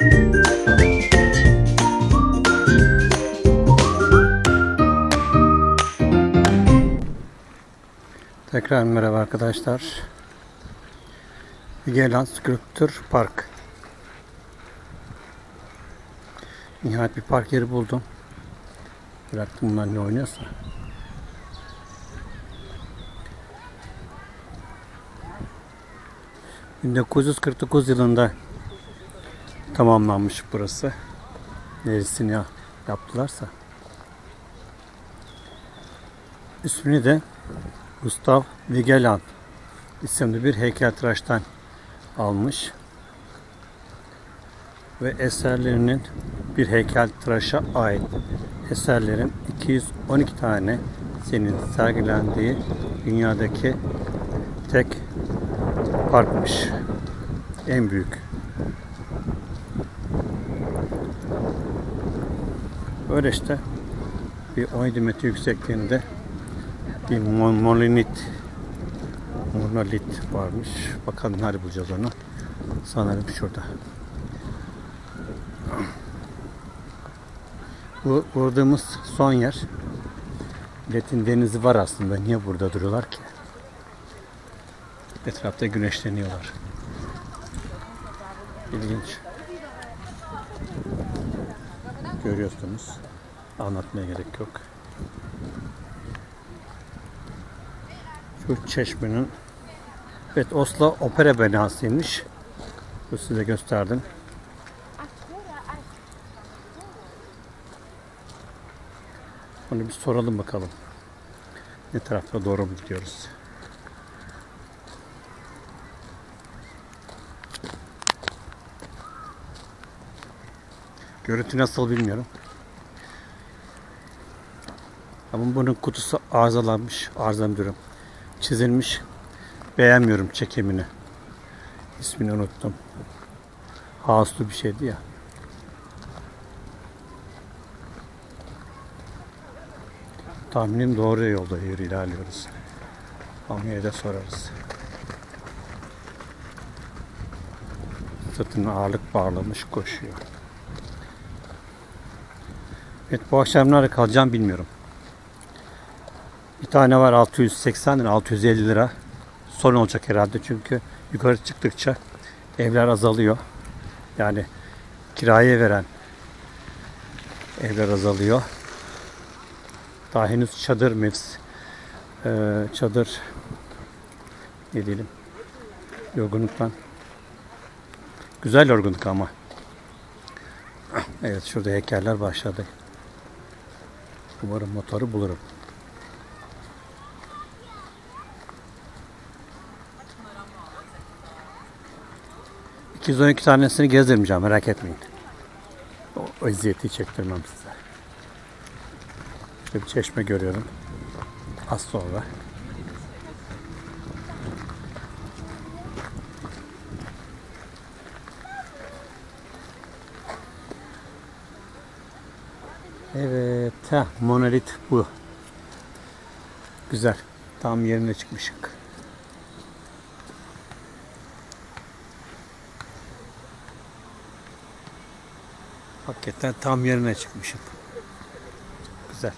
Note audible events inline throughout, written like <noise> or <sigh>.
Tekrar merhaba arkadaşlar. Gelan Sculpture Park. Nihayet bir park yeri buldum. Bıraktım bunlar ne oynuyorsa. ...1949 yılında tamamlanmış burası. Neresini ya- yaptılarsa. İsmini de Gustav Vigeland isimli bir heykeltıraştan almış. Ve eserlerinin bir heykeltıraşa ait eserlerin 212 tane senin sergilendiği dünyadaki tek parkmış. En büyük. Böyle işte bir 17 metre yüksekliğinde bir mon- monolit monolit varmış. Bakalım nerede bulacağız onu. Sanırım şurada. Bu vurduğumuz son yer. Milletin denizi var aslında. Niye burada duruyorlar ki? Etrafta güneşleniyorlar. İlginç. Görüyorsunuz. Anlatmaya gerek yok. Şu çeşmenin Evet Oslo Opera binasıymış. Bu size gösterdim. Onu bir soralım bakalım. Ne tarafta doğru mu gidiyoruz? Görüntü nasıl bilmiyorum. Ama bunun kutusu arızalanmış. Arızalı diyorum. Çizilmiş. Beğenmiyorum çekimini. İsmini unuttum. Haaslı bir şeydi ya. Tahminim doğru yolda yürü ilerliyoruz. Amya'ya da sorarız. Sırtına ağırlık bağlamış koşuyor. Evet bu akşam nerede kalacağım bilmiyorum. Bir tane var 680 lira 650 lira. Son olacak herhalde çünkü yukarı çıktıkça evler azalıyor. Yani kiraya veren evler azalıyor. Daha henüz çadır mevs eee, çadır ne diyelim yorgunluktan güzel yorgunluk ama <clears throat> evet şurada heykeller başladı. Umarım motoru bulurum. 212 tanesini gezdirmeyeceğim merak etmeyin. O, eziyeti çektirmem size. Şöyle bir çeşme görüyorum. Az sonra. Evet, ha, monolit bu. Güzel. Tam yerine çıkmışık. Hakikaten tam yerine çıkmışım. Güzel.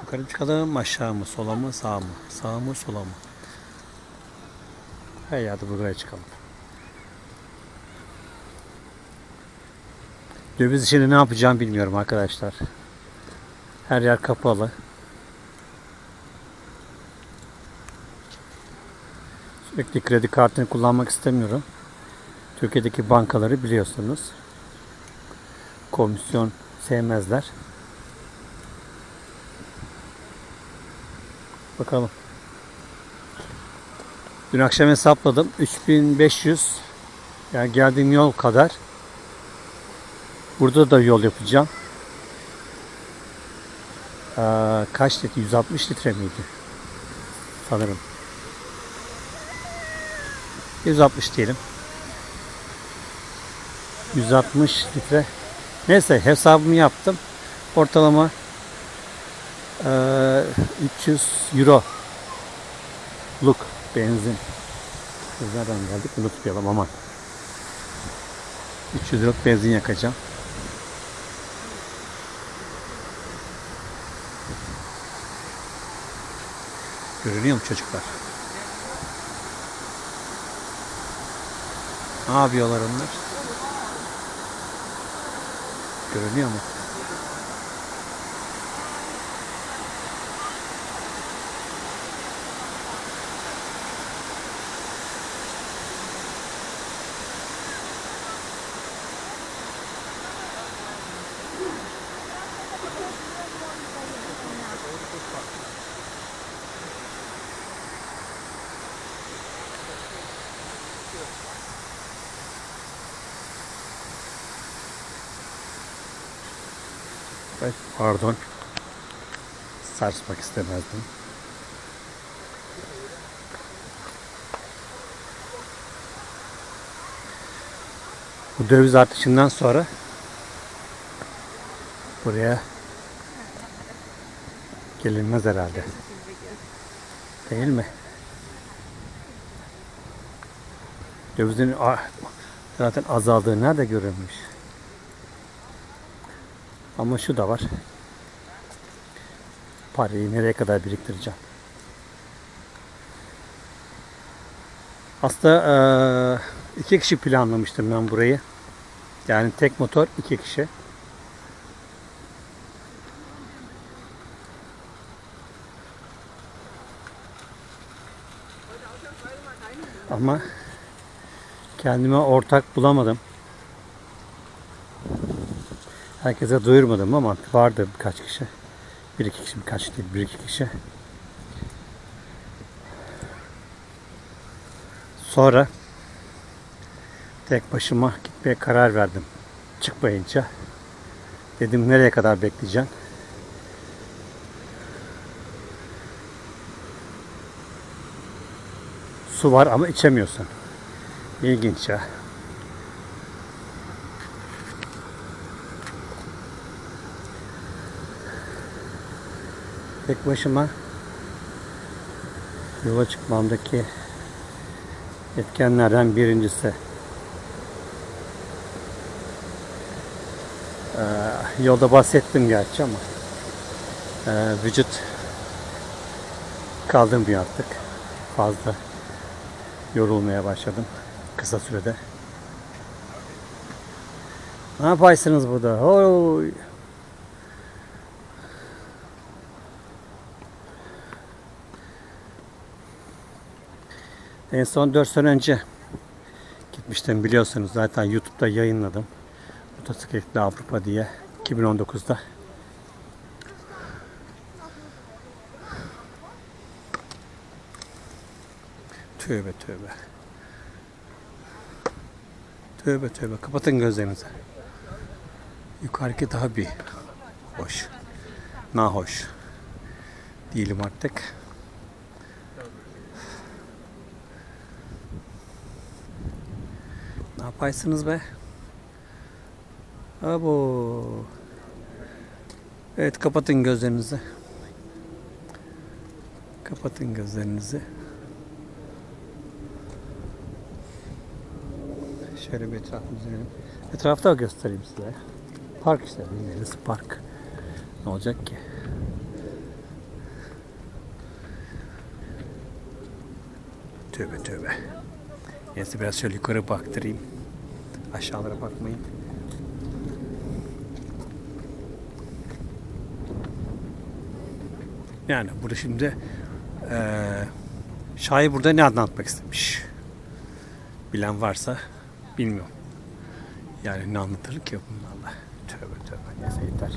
Yukarı çıkalım aşağı mı sola mı sağa mı? Sağa mı sola mı? Hey hadi buraya çıkalım. Döviz işini ne yapacağım bilmiyorum arkadaşlar. Her yer kapalı. Sürekli kredi kartını kullanmak istemiyorum. Türkiye'deki bankaları biliyorsunuz. Komisyon sevmezler. Bakalım. Dün akşam hesapladım. 3500 yani geldiğim yol kadar. Burada da yol yapacağım. Ee, kaç litre? 160 litre miydi? Sanırım. 160 diyelim. 160 litre. Neyse hesabımı yaptım. Ortalama eee 300 euro luk benzin. Nereden geldik unutmayalım aman. 300 liralık benzin yakacağım. Görünüyor mu çocuklar? Ne yapıyorlar onlar? Görünüyor mu? Ay, pardon. Sarsmak istemezdim. Bu döviz artışından sonra buraya gelinmez herhalde. Değil mi? Dövizin zaten azaldığı nerede görülmüş? Ama şu da var. Parayı nereye kadar biriktireceğim? Aslında iki kişi planlamıştım ben burayı. Yani tek motor iki kişi. Ama kendime ortak bulamadım. Herkese duyurmadım ama vardı birkaç kişi. Bir iki kişi birkaç değil bir iki kişi. Sonra tek başıma gitmeye karar verdim. Çıkmayınca. Dedim nereye kadar bekleyeceğim? Su var ama içemiyorsun. İlginç ya. Tek başıma yola çıkmamdaki etkenlerden birincisi. Ee, yolda bahsettim gerçi ama ee, vücut kaldırmıyor artık. Fazla yorulmaya başladım kısa sürede. Ne yaparsınız burada? Oy. En son 4 sene önce gitmiştim biliyorsunuz zaten YouTube'da yayınladım. Motosikletli Avrupa diye 2019'da. Tövbe tövbe. Tövbe tövbe. Kapatın gözlerinizi. Yukarıki daha bir hoş. Nahoş. Değilim artık. Ne yaparsınız be? Abo. Evet kapatın gözlerinizi. Kapatın gözlerinizi. Şöyle bir etrafımızı görelim. Etrafta göstereyim size. Park işte. Neresi park? Ne olacak ki? Tövbe tövbe. Neyse biraz şöyle yukarı baktırayım. Aşağılara bakmayın. Yani burada şimdi eee şair burada ne anlatmak istemiş? Bilen varsa bilmiyorum. Yani ne anlatır ki bunlarla? Tövbe tövbe. Neyse yeter.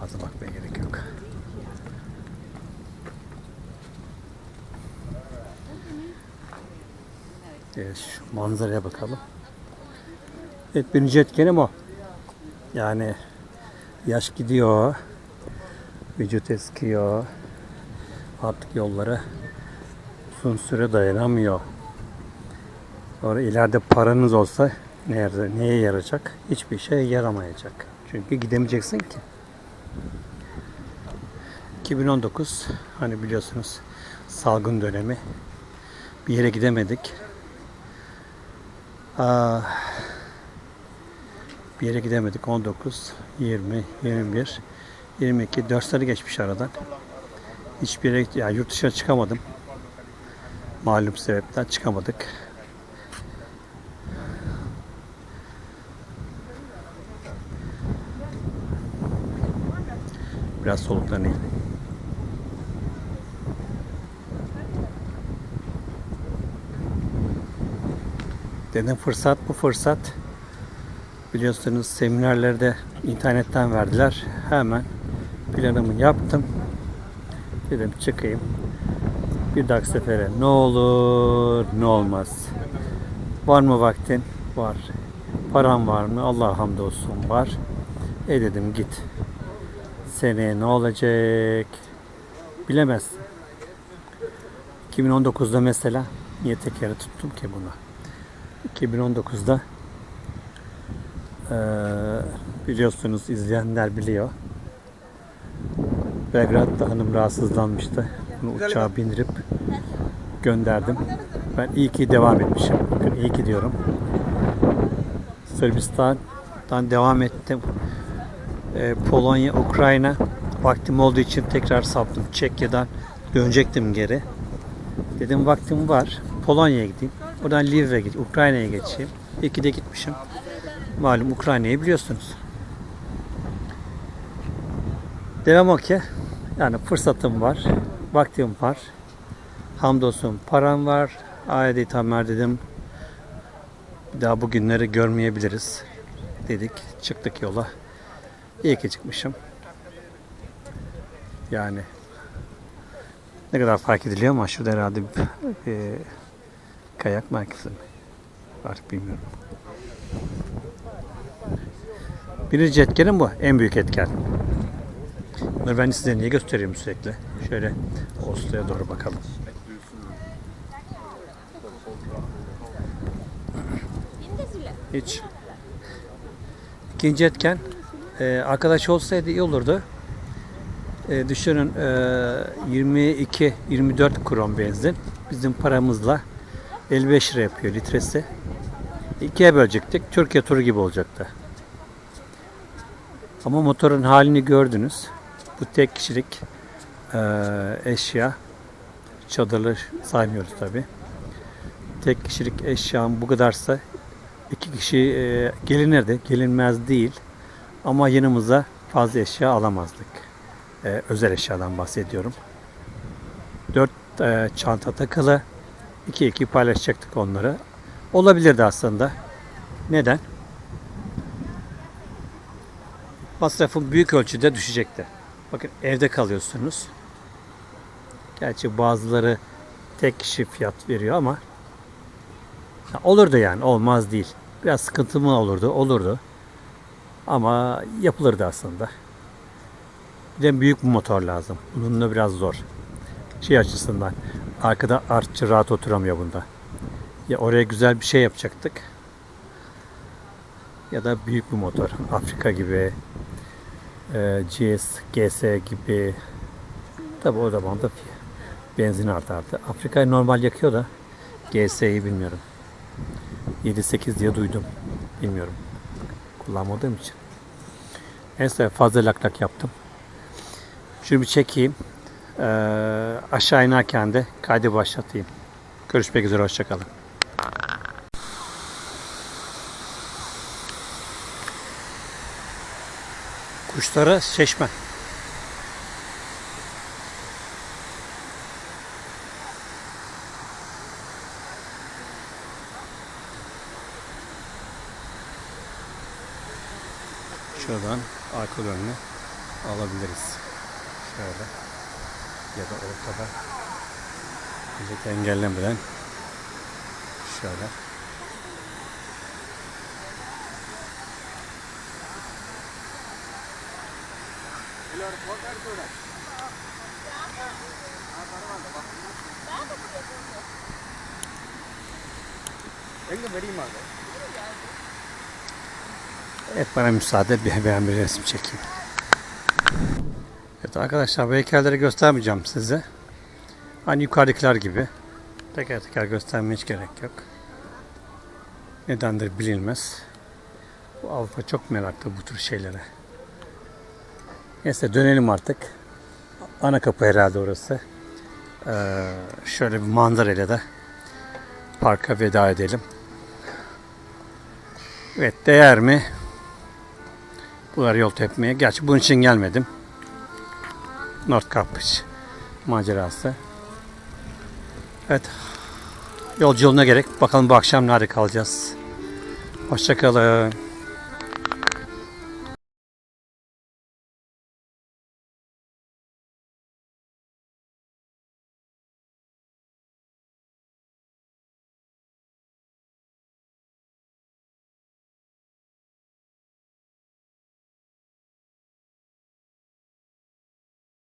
Fazla bakmaya gerek yok. Evet, şu manzaraya bakalım. Evet, birinci etkenim o. Yani yaş gidiyor. Vücut eskiyor. Artık yollara uzun süre dayanamıyor. Sonra ileride paranız olsa nerede, neye yarayacak? Hiçbir şeye yaramayacak. Çünkü gidemeyeceksin ki. 2019 hani biliyorsunuz salgın dönemi. Bir yere gidemedik. Aa, Hiçbir yere gidemedik. 19, 20, 21, 22, 4 sene geçmiş aradan. Hiçbir yere yani yurt dışına çıkamadım. Malum sebepten çıkamadık. Biraz soluklanayım. Dedim fırsat bu fırsat. Biliyorsunuz seminerlerde internetten verdiler. Hemen planımı yaptım. Dedim çıkayım. Bir dahaki sefere ne olur ne olmaz. Var mı vaktin? Var. Param var mı? Allah hamdolsun var. E dedim git. Seneye ne olacak? Bilemezsin. 2019'da mesela niye tekeri tuttum ki bunu? 2019'da eee, biliyorsunuz izleyenler biliyor. Belgrad'da hanım rahatsızlanmıştı. Bunu uçağa bindirip gönderdim. Ben iyi ki devam etmişim. Bakın iyi ki diyorum. Sırbistan'dan devam ettim. Eee, Polonya, Ukrayna vaktim olduğu için tekrar saptım. Çekya'dan dönecektim geri. Dedim vaktim var. Polonya'ya gideyim. Oradan Lviv'e gideyim. Ukrayna'ya geçeyim. İyi ki de gitmişim. Malum Ukrayna'yı biliyorsunuz. Devam o ki yani fırsatım var. Vaktim var. Hamdolsun param var. Aile tamer dedim. Bir daha bu günleri görmeyebiliriz. Dedik. Çıktık yola. İyi ki çıkmışım. Yani ne kadar fark ediliyor ama şurada herhalde bir, e, kayak merkezi mi? Artık bilmiyorum. Birinci etkenim bu. En büyük etken. Bunları ben size niye gösteriyorum sürekli? Şöyle Oslo'ya doğru bakalım. Hiç. İkinci etken e, arkadaş olsaydı iyi olurdu. E, düşünün e, 22-24 kron benzin bizim paramızla 55 lira yapıyor litresi. İkiye bölecektik. Türkiye turu gibi olacaktı. Ama motorun halini gördünüz. Bu tek kişilik e, eşya. Çadırı saymıyoruz tabi. Tek kişilik eşyam bu kadarsa iki kişi e, gelinirdi. Gelinmez değil. Ama yanımıza fazla eşya alamazdık. E, özel eşyadan bahsediyorum. Dört e, çanta takılı. İki iki paylaşacaktık onları. Olabilirdi aslında. Neden? Masrafın büyük ölçüde düşecekti. Bakın evde kalıyorsunuz. Gerçi bazıları tek kişi fiyat veriyor ama ya olurdu yani olmaz değil. Biraz sıkıntı mı olurdu? Olurdu. Ama yapılırdı aslında. Bir de büyük bir motor lazım. Bununla biraz zor. Şey açısından arkada artçı rahat oturamıyor bunda. Ya oraya güzel bir şey yapacaktık. Ya da büyük bir motor. Afrika gibi e, GS, GS gibi tabi o zaman da benzin artardı. Afrika'yı normal yakıyor da GS'yi bilmiyorum. 7-8 diye duydum. Bilmiyorum. Kullanmadığım için. Neyse fazla lak lak yaptım. Şunu bir çekeyim. Ee, aşağı inerken de kaydı başlatayım. Görüşmek üzere. Hoşçakalın. Kuşlara çeşme. Şuradan arka önüne alabiliriz. Şöyle. Ya da ortada. Bizi engellemeden şöyle. Evet bana müsaade bir, ben bir resim çekeyim. Evet arkadaşlar bu heykelleri göstermeyeceğim size. Hani yukarıdakiler gibi. Teker teker göstermeye hiç gerek yok. Nedendir bilinmez. Bu Avrupa çok meraklı bu tür şeylere. Neyse dönelim artık. Ana kapı herhalde orası. Ee, şöyle bir manzarayla da parka veda edelim. Evet değer mi? Bunlar yol tepmeye. Gerçi bunun için gelmedim. North Kapış macerası. Evet. Yolculuğuna gerek. Bakalım bu akşam nerede kalacağız. Hoşçakalın.